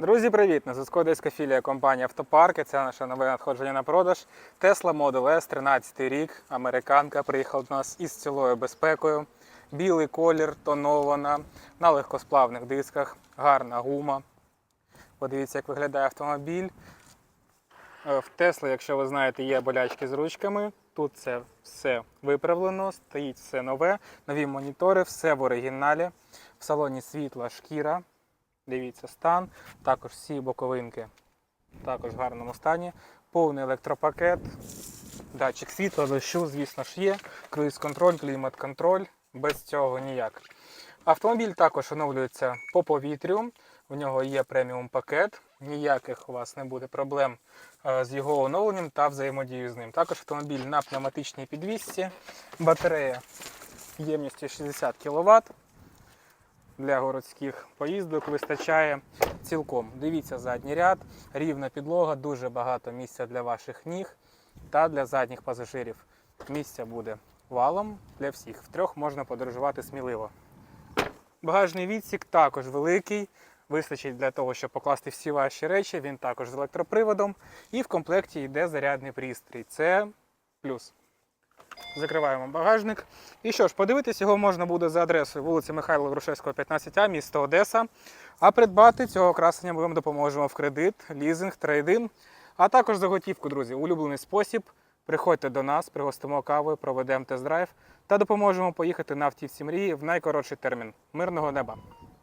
Друзі, привіт! На зв'язку одеська філія компанії Автопарк. Це наше нове надходження на продаж. Tesla Model S, 13 рік, американка. Приїхала до нас із цілою безпекою. Білий колір, тонована, на легкосплавних дисках, гарна гума. Подивіться, як виглядає автомобіль. Е, В Tesla, якщо ви знаєте, є болячки з ручками. Тут це все виправлено, стоїть все нове, нові монітори, все в оригіналі. В салоні світла шкіра. Дивіться стан. Також всі боковинки також в гарному стані. Повний електропакет, датчик світла, дощу, звісно ж є. Круїз-контроль, клімат-контроль. Без цього ніяк. Автомобіль також оновлюється по повітрю. В нього є преміум пакет. Ніяких у вас не буде проблем е, з його оновленням та взаємодією з ним. Також автомобіль на пневматичній підвісці. Батарея ємністю 60 кВт для городських поїздок вистачає цілком. Дивіться задній ряд, рівна підлога, дуже багато місця для ваших ніг та для задніх пасажирів. Місця буде валом для всіх. Втрьох можна подорожувати сміливо. Багажний відсік також великий. Вистачить для того, щоб покласти всі ваші речі. Він також з електроприводом. І в комплекті йде зарядний пристрій. Це плюс. Закриваємо багажник. І що ж, подивитись його можна буде за адресою вулиця Михайла Грушевського, 15А, місто Одеса. А придбати цього красення ми вам допоможемо в кредит, лізинг, трейдин, а також за готівку, друзі. Улюблений спосіб. Приходьте до нас, пригостимо кавою, проведемо тест-драйв та допоможемо поїхати на автівці мрії в найкоротший термін. Мирного неба!